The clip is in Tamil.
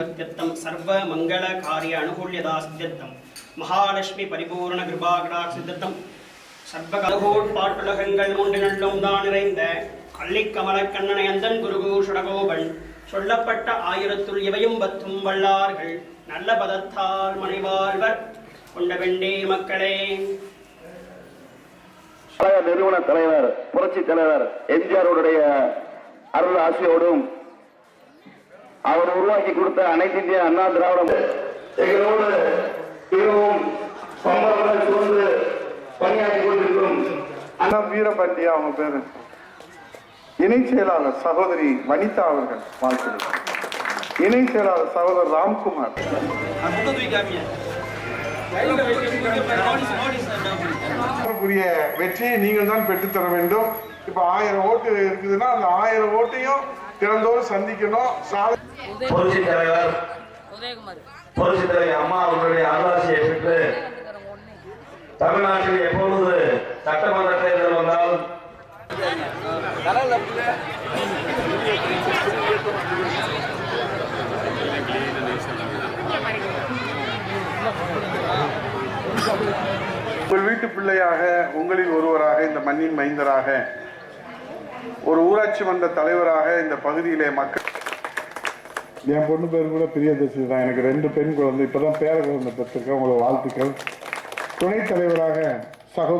सिद्ध्यर्थं सर्वमङ्गलकार्य अनुकूल्यता सिद्ध्यर्थं மகாலட்சுமி பரிபூர்ண கிருபாகடா சித்தத்தம் சர்வகலகோட் பாட்டுலகங்கள் மூன்று நள்ளும் தான் நிறைந்த கள்ளிக்கமல கண்ணனை அந்தன் குருகு சுடகோபன் சொல்லப்பட்ட ஆயிரத்துள் இவையும் பத்தும் வல்லார்கள் நல்ல பதத்தால் மணிவாழ்வர் கொண்ட வெண்டே மக்களே கழக நிறுவன தலைவர் புரட்சி தலைவர் எம்ஜிஆருடைய அருள் ஆசையோடும் அவர் உருவாக்கி கொடுத்த அனைத்து இந்திய அண்ணா திராவிடம் எங்களோடு மிகவும் சூழ்ந்து பணியாற்றி கொண்டிருக்கும் அண்ணா வீரபாண்டியா அவங்க பேரு. இணை செயலாளர் சகோதரி வனிதா அவர்கள் வாழ்த்துக்கள். இணை செயலாளர் சகோதரர் ராம்குமார். வெற்றியை நீங்கள் தான் பெற்றுத்தர வேண்டும். இப்ப ஆயிரம் ஓட்டு இருக்குதுன்னா அந்த ஆயிரம் ஓட்டையும் திறந்தோடு சந்திக்கணும். சாத புரட்சி தலைவர். உதயகுமார். புரட்சி தலைவர் அம்மா அவர்களுடைய அருளாசியை பெற்று தமிழ்நாட்டில் எப்பொழுது சட்டமன்ற தேர்தல் வந்தாலும் உங்கள் வீட்டு பிள்ளையாக உங்களில் ஒருவராக இந்த மண்ணின் மைந்தராக ஒரு ஊராட்சி மன்ற தலைவராக இந்த பகுதியிலே மக்கள் என் பொண்ணு பேர் கூட பிரியதர்ஷி தான். எனக்கு ரெண்டு பெண் குழந்தை. இப்பதான் பேர குழந்தை பெற்றிருக்கேன். உங்களோட வாழ்த்துக்கள். துணைத் தலைவராக சகோ